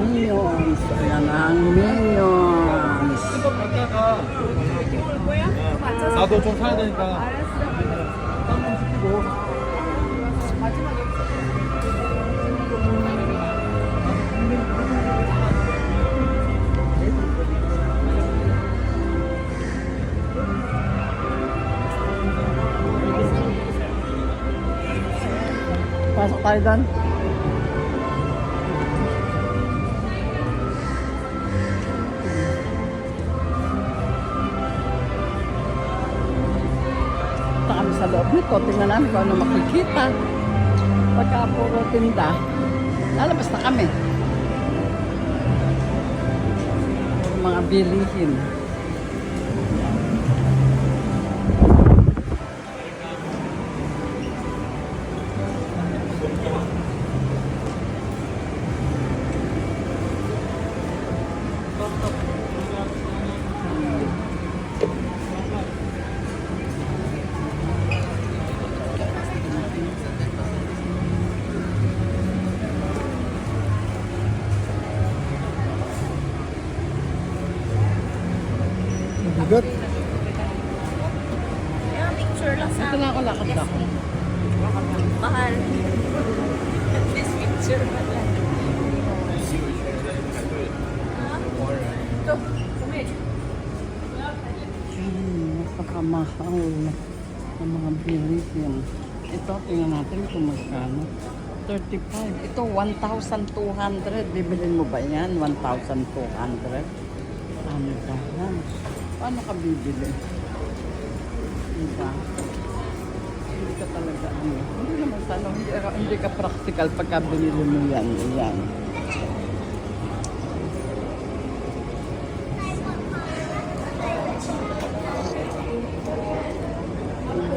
양념, 쏘얀 양념. 이거 갖다가 나도 좀 사야 되니까. 땀좀 시키고. Pasok tayo doon. Nito. Tingnan namin kung ano makikita. Pagka puro tinda, lalabas na kami. Puro mga bilihin. Yung picture lang sa Ito na ako lakad ako. mahal. This picture pa lang. Ito, kumit. Napakamahal ng mga bilihin. Ito, tingnan natin kung magkano. 35. Ito, 1,200. Bibilin mo ba yan? 1,200. Ano ba yan? Paano ka bibili? Diba? Hindi ka talaga ano. Hindi naman sana. Hindi, hindi ka practical pagka binili mo yan. Yan.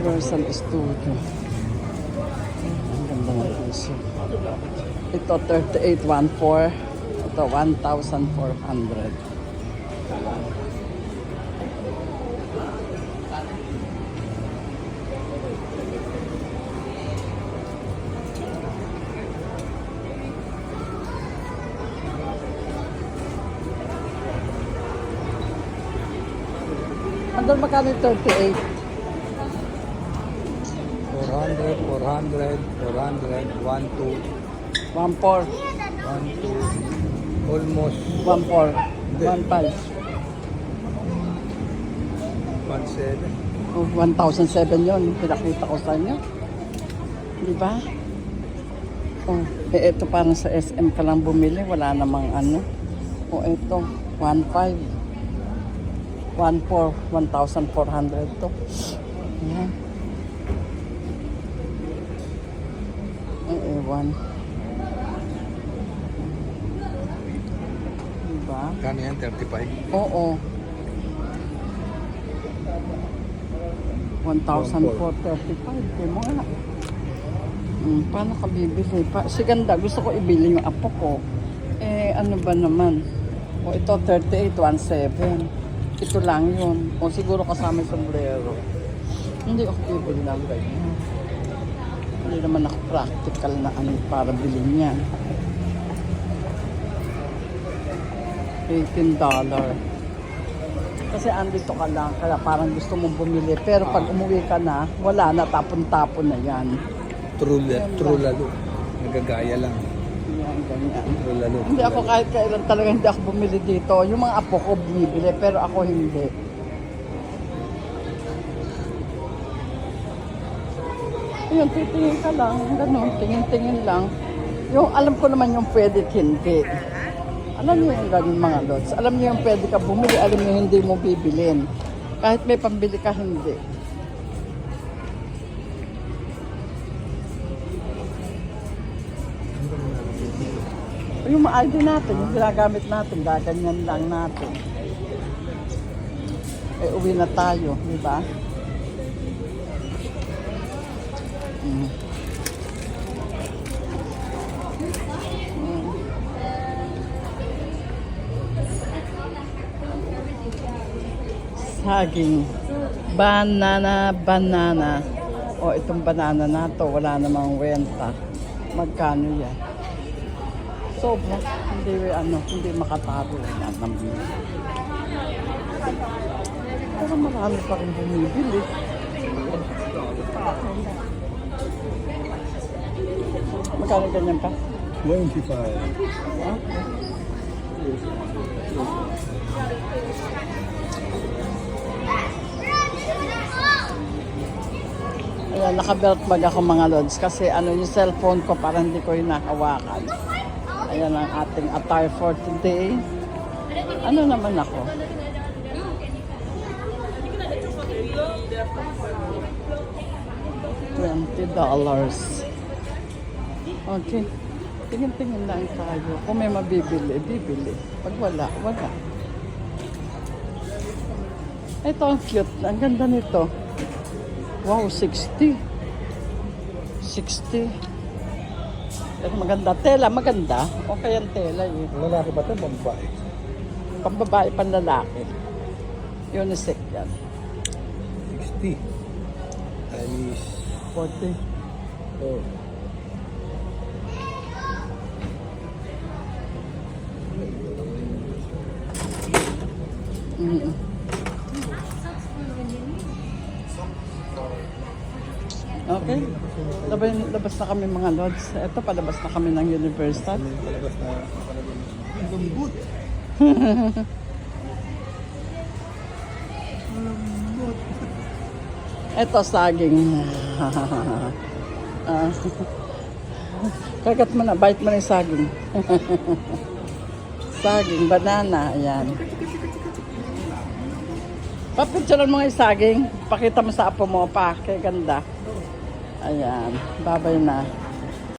Universal Studio. Ang ganda ng piso. Ito 3814. Ito 1,400. Andun magkano yung 38? 400, 400, 400, 1, 2, 1,400. 1, 2, almost 1,400. 1,500. 1, 7. Oh, 1,007 yun. Pinakita ko sa inyo. Di ba? Oh, eh, ito parang sa SM ka lang bumili. Wala namang ano. Oh, ito. 1,500. 1,400. 1,400 to. Yan. Ay, ewan. Diba? Kano yan? 35? Oo. 1,435. Kaya mo nga. Hmm, paano ka bibili? Pa, si ganda, gusto ko ibili yung apo ko. Eh, ano ba naman? O ito, 38,17. Ito lang yun. O siguro kasama yung sombrero. Hindi ako bibili ng ganyan. Hindi naman ako practical na ano para bilhin yan. $18. Kasi andito ka lang, kaya parang gusto mong bumili. Pero pag umuwi ka na, wala na, tapon-tapon na yan. True, true lalo. Nagagaya lang. Hindi ako kahit kailan talaga hindi ako bumili dito. Yung mga apo ko bumibili, pero ako hindi. Ayun, titingin ka lang. Ganun, tingin-tingin lang. Yung alam ko naman yung pwede hindi. Alam niyo yung ganun mga lods. Alam niyo yung pwede ka bumili, alam niyo hindi mo bibilin. Kahit may pambili ka, hindi. Yung ID natin, yung ginagamit natin, gaganyan lang natin. Eh, uwi na tayo, di ba? Mm. Saging. Banana, banana. O, itong banana na to, wala namang wenta. Magkano yan? Sobra. Hindi, ano, hindi makatalo. Yan, nambili. Pero marami pa rin bumibili. Magkano ganyan pa? 25. Ah, Ayan, nakabelt bag ako mga lods kasi ano yung cellphone ko para hindi ko yung nakawakan. Ayan ang ating attire for today. Ano naman ako? Twenty dollars. Okay. Tingin-tingin lang tayo. Kung may mabibili, bibili. Pag wala, wala. Ito ang cute. Ang ganda nito. Wow, 60. 60. Pero maganda. Tela, maganda. Okay ang tela eh. Lalaki ba ito? Pambabae. Pambabae, panlalaki. Unisex yan. 60. Times 40. 4. Mm. Labas, labas na kami mga lods. Ito, palabas na kami ng Universal. Palabas na. Ang lambot. Ito, saging. Ah. Kagat mo na, bite mo na yung saging. saging, banana, ayan. Papicturean mo nga yung saging. Pakita mo sa apo mo pa. Kaya ganda. Ayan, babay na.